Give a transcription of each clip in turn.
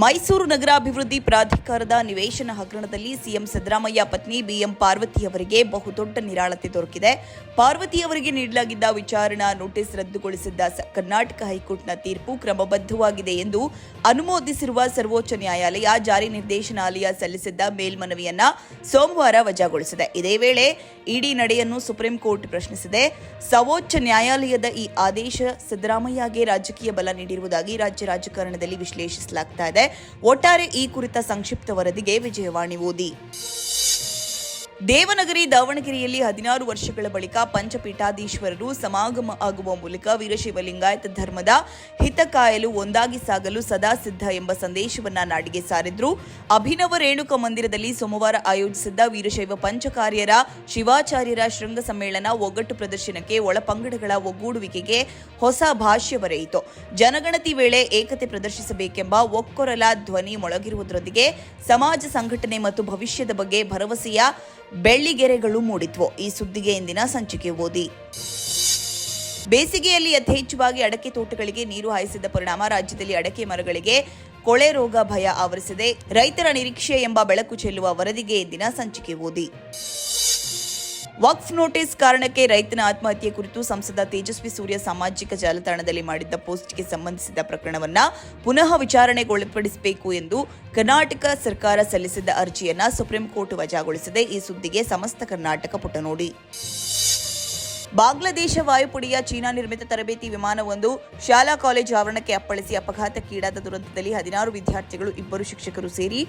ಮೈಸೂರು ನಗರಾಭಿವೃದ್ಧಿ ಪ್ರಾಧಿಕಾರದ ನಿವೇಶನ ಹಗರಣದಲ್ಲಿ ಸಿಎಂ ಸಿದ್ದರಾಮಯ್ಯ ಪತ್ನಿ ಬಿಎಂ ಪಾರ್ವತಿ ಅವರಿಗೆ ಬಹುದೊಡ್ಡ ನಿರಾಳತೆ ದೊರಕಿದೆ. ಪಾರ್ವತಿ ಅವರಿಗೆ ನೀಡಲಾಗಿದ್ದ ವಿಚಾರಣಾ ನೋಟಿಸ್ ರದ್ದುಗೊಳಿಸಿದ್ದ ಕರ್ನಾಟಕ ಹೈಕೋರ್ಟ್ನ ತೀರ್ಪು ಕ್ರಮಬದ್ಧವಾಗಿದೆ ಎಂದು ಅನುಮೋದಿಸಿರುವ ಸರ್ವೋಚ್ಚ ನ್ಯಾಯಾಲಯ ಜಾರಿ ನಿರ್ದೇಶನಾಲಯ ಸಲ್ಲಿಸಿದ್ದ ಮೇಲ್ಮನವಿಯನ್ನ ಸೋಮವಾರ ವಜಾಗೊಳಿಸಿದೆ. ಇದೇ ವೇಳೆ ಇಡಿ ನಡೆಯನ್ನು ಸುಪ್ರೀಂ ಕೋರ್ಟ್ ಪ್ರಶ್ನಿಸಿದೆ. ಸರ್ವೋಚ್ಚ ನ್ಯಾಯಾಲಯದ ಈ ಆದೇಶ ಸಿದ್ದರಾಮಯ್ಯಗೆ ರಾಜಕೀಯ ಬಲ ನೀಡಿರುವುದಾಗಿ ರಾಜ್ಯ ರಾಜಕಾರಣದಲ್ಲಿ ವಿಶ್ಲೇಷಿಸಲಾಗ್ತಾ ಒಟ್ಟಾರೆ ಈ ಕುರಿತ ಸಂಕ್ಷಿಪ್ತ ವರದಿಗೆ ವಿಜಯವಾಣಿ ಓದಿ. ದೇವನಗರಿ, ದಾವಣಗೆರೆಯಲ್ಲಿ ಹದಿನಾರು ವರ್ಷಗಳ ಬಳಿಕ ಪಂಚಪೀಠಾಧೀಶ್ವರರು ಸಮಾಗಮ ಆಗುವ ಮೂಲಕ ವೀರಶೈವ ಲಿಂಗಾಯತ ಧರ್ಮದ ಹಿತ ಕಾಯಲು ಒಂದಾಗಿ ಸಾಗಲು ಸದಾ ಸಿದ್ಧ ಎಂಬ ಸಂದೇಶವನ್ನ ನಾಡಿಗೆ ಸಾರಿದ್ರು. ಅಭಿನವ ರೇಣುಕ ಮಂದಿರದಲ್ಲಿ ಸೋಮವಾರ ಆಯೋಜಿಸಿದ್ದ ವೀರಶೈವ ಪಂಚಕಾರ್ಯರ ಶಿವಾಚಾರ್ಯರ ಶೃಂಗ ಸಮ್ಮೇಳನ ಒಗ್ಗಟ್ಟು ಪ್ರದರ್ಶನಕ್ಕೆ ಒಳಪಂಗಡಗಳ ಒಗ್ಗೂಡುವಿಕೆಗೆ ಹೊಸ ಭಾಷ್ಯ ಬರೆಯಿತು. ಜನಗಣತಿ ವೇಳೆ ಏಕತೆ ಪ್ರದರ್ಶಿಸಬೇಕೆಂಬ ಒಕ್ಕೊರಲ ಧ್ವನಿ ಮೊಳಗಿರುವುದರೊಂದಿಗೆ ಸಮಾಜ ಸಂಘಟನೆ ಮತ್ತು ಭವಿಷ್ಯದ ಬಗ್ಗೆ ಭರವಸೆಯ ಬೆಳ್ಳಿಗೆರೆಗಳು ಮೂಡಿದ್ವು. ಈ ಸುದ್ದಿಗೆ ಇಂದಿನ ಸಂಚಿಕೆ ಓದಿ. ಬೇಸಿಗೆಯಲ್ಲಿ ಯಥೇಚ್ಛವಾಗಿ ಅಡಕೆ ತೋಟಗಳಿಗೆ ನೀರು ಹಾಯಿಸಿದ ಪರಿಣಾಮ ರಾಜ್ಯದಲ್ಲಿ ಅಡಕೆ ಮರಗಳಿಗೆ ಕೊಳೆ ರೋಗ ಭಯ ಆವರಿಸಿದೆ. ರೈತರ ನಿರೀಕ್ಷೆ ಎಂಬ ಬೆಳಕು ಚೆಲ್ಲುವ ವರದಿಗೆ ಇಂದಿನ ಸಂಚಿಕೆ ಓದಿ. ವಕ್ಫ್ ನೋಟಿಸ್ ಕಾರಣಕ್ಕೆ ರೈತನ ಆತ್ಮಹತ್ಯೆ ಕುರಿತು ಸಂಸದ ತೇಜಸ್ವಿ ಸೂರ್ಯ ಸಾಮಾಜಿಕ ಜಾಲತಾಣದಲ್ಲಿ ಮಾಡಿದ್ದ ಪೋಸ್ಟ್ಗೆ ಸಂಬಂಧಿಸಿದ ಪ್ರಕರಣವನ್ನ ಪುನಃ ವಿಚಾರಣೆಗೊಳಪಡಿಸಬೇಕು ಎಂದು ಕರ್ನಾಟಕ ಸರ್ಕಾರ ಸಲ್ಲಿಸಿದ್ದ ಅರ್ಜಿಯನ್ನ ಸುಪ್ರೀಂ ಕೋರ್ಟ್ ವಜಾಗೊಳಿಸಿದೆ ಈ ಸುದ್ದಿಗೆ ಸಮಸ್ತ ಕರ್ನಾಟಕ ಪುಟ ನೋಡಿ. ಬಾಂಗ್ಲಾದೇಶ ವಾಯುಪಡೆಯ ಚೀನಾ ನಿರ್ಮಿತ ತರಬೇತಿ ವಿಮಾನವೊಂದು ಶಾಲಾ ಕಾಲೇಜು ಆವರಣಕ್ಕೆ ಅಪ್ಪಳಿಸಿ ಅಪಘಾತಕ್ಕೀಡಾದ ದುರಂತದಲ್ಲಿ ಹದಿನಾರು ವಿದ್ಯಾರ್ಥಿಗಳು, ಇಬ್ಬರು ಶಿಕ್ಷಕರು ಸೇರಿ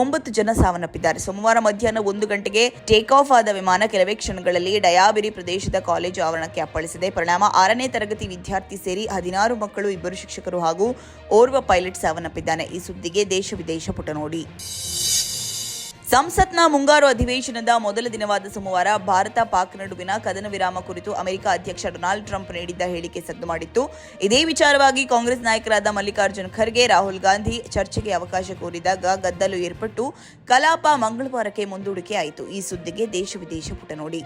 ಒಂಬತ್ತು ಜನ ಸಾವನ್ನಪ್ಪಿದ್ದಾರೆ. ಸೋಮವಾರ ಮಧ್ಯಾಹ್ನ ಒಂದು ಗಂಟೆಗೆ ಟೇಕ್ ಆಫ್ ಆದ ವಿಮಾನ ಕೆಲವೇ ಕ್ಷಣಗಳಲ್ಲಿ ಡಯಾಬಿರಿ ಪ್ರದೇಶದ ಕಾಲೇಜು ಆವರಣಕ್ಕೆ ಅಪ್ಪಳಿಸಿದೆ. ಪರಿಣಾಮ ಆರನೇ ತರಗತಿ ವಿದ್ಯಾರ್ಥಿ ಸೇರಿ ಹದಿನಾರು ಮಕ್ಕಳು, ಇಬ್ಬರು ಶಿಕ್ಷಕರು ಹಾಗೂ ಓರ್ವ ಪೈಲಟ್ ಸಾವನ್ನಪ್ಪಿದ್ದಾನೆ. ಈ ಸುದ್ದಿಗೆ ದೇಶ ವಿದೇಶ ಪುಟ ನೋಡಿ. ಸಂಸತ್ನ ಮುಂಗಾರು ಅಧಿವೇಶನದ ಮೊದಲ ದಿನವಾದ ಸೋಮವಾರ ಭಾರತ ಪಾಕ್ ನಡುವಿನ ಕದನ ವಿರಾಮ ಕುರಿತು ಅಮೆರಿಕ ಅಧ್ಯಕ್ಷ ಡೊನಾಲ್ಡ್ ಟ್ರಂಪ್ ನೀಡಿದ್ದ ಹೇಳಿಕೆ ಸದ್ದು ಮಾಡಿತ್ತು. ಇದೇ ವಿಚಾರವಾಗಿ ಕಾಂಗ್ರೆಸ್ ನಾಯಕರಾದ ಮಲ್ಲಿಕಾರ್ಜುನ್ ಖರ್ಗೆ, ರಾಹುಲ್ ಗಾಂಧಿ ಚರ್ಚೆಗೆ ಅವಕಾಶ ಕೋರಿದಾಗ ಗದ್ದಲು ಏರ್ಪಟ್ಟು ಕಲಾಪ ಮಂಗಳವಾರಕ್ಕೆ ಮುಂದೂಡಿಕೆ ಆಯಿತು. ಈ ಸುದ್ದಿಗೆ ದೇಶ ವಿದೇಶ ಪುಟ ನೋಡಿ.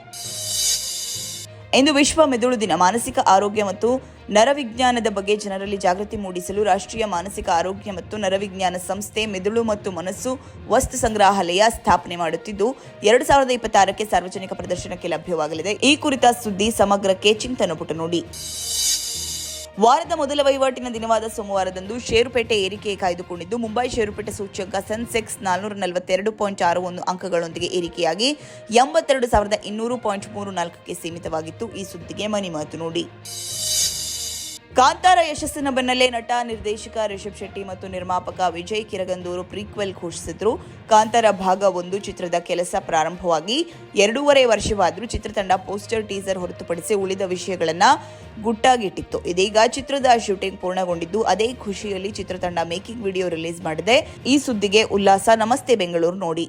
ಇಂದು ವಿಶ್ವ ಮೆದುಳು ದಿನ. ಮಾನಸಿಕ ಆರೋಗ್ಯ ಮತ್ತು ನರವಿಜ್ಞಾನದ ಬಗ್ಗೆ ಜನರಲ್ಲಿ ಜಾಗೃತಿ ಮೂಡಿಸಲು ರಾಷ್ಟ್ರೀಯ ಮಾನಸಿಕ ಆರೋಗ್ಯ ಮತ್ತು ನರವಿಜ್ಞಾನ ಸಂಸ್ಥೆ ಮೆದುಳು ಮತ್ತು ಮನಸ್ಸು ವಸ್ತು ಸಂಗ್ರಹಾಲಯ ಸ್ಥಾಪನೆ ಮಾಡುತ್ತಿದ್ದು, ಎರಡು ಸಾವಿರದ ಇಪ್ಪತ್ತಾರಕ್ಕೆ ಸಾರ್ವಜನಿಕ ಪ್ರದರ್ಶನಕ್ಕೆ ಲಭ್ಯವಾಗಲಿದೆ. ಈ ಕುರಿತ ಸುದ್ದಿ ಸಮಗ್ರಕ್ಕೆ ಚಿಂತನ ಪುಟ ನೋಡಿ. ವಾರದ ಮೊದಲ ವಹಿವಾಟಿನ ದಿನವಾದ ಸೋಮವಾರದಂದು ಷೇರುಪೇಟೆ ಏರಿಕೆ ಕಾಯ್ದುಕೊಂಡಿದ್ದು, ಮುಂಬೈ ಷೇರುಪೇಟೆ ಸೂಚ್ಯಂಕ ಸೆನ್ಸೆಕ್ಸ್ ನಾಲ್ನೂರ ನಲವತ್ತೆರಡು ಪಾಯಿಂಟ್ ಆರು ಒಂದು ಅಂಕಗಳೊಂದಿಗೆ ಏರಿಕೆಯಾಗಿ ಎಂಬತ್ತೆರಡು ಸಾವಿರದ ಇನ್ನೂರು ಪಾಯಿಂಟ್ ಮೂರು ನಾಲ್ಕಕ್ಕೆ ಸೀಮಿತವಾಗಿತ್ತು. ಈ ಸುದ್ದಿಗೆ ಮನಿ ಮಾತು ನೋಡಿ. ಕಾಂತಾರ ಯಶಸ್ಸಿನ ಬೆನ್ನಲ್ಲೇ ನಟ, ನಿರ್ದೇಶಕ ರಿಷಬ್ ಶೆಟ್ಟಿ ಮತ್ತು ನಿರ್ಮಾಪಕ ವಿಜಯ್ ಕಿರಗಂದೂರು ಪ್ರೀಕ್ವೆಲ್ ಘೋಷಿಸಿದ್ರು. ಕಾಂತಾರ ಭಾಗ ಒಂದು ಚಿತ್ರದ ಕೆಲಸ ಪ್ರಾರಂಭವಾಗಿ ಎರಡೂವರೆ ವರ್ಷವಾದರೂ ಚಿತ್ರತಂಡ ಪೋಸ್ಟರ್, ಟೀಸರ್ ಹೊರತುಪಡಿಸಿ ಉಳಿದ ವಿಷಯಗಳನ್ನು ಗುಟ್ಟಾಗಿಟ್ಟಿತ್ತು. ಇದೀಗ ಚಿತ್ರದ ಶೂಟಿಂಗ್ ಪೂರ್ಣಗೊಂಡಿದ್ದು ಅದೇ ಖುಷಿಯಲ್ಲಿ ಚಿತ್ರತಂಡ ಮೇಕಿಂಗ್ ವಿಡಿಯೋ ರಿಲೀಸ್ ಮಾಡಿದೆ. ಈ ಸುದ್ದಿಗೆ ಉಲ್ಲಾಸ. ನಮಸ್ತೆ ಬೆಂಗಳೂರು, ನೋಡಿ.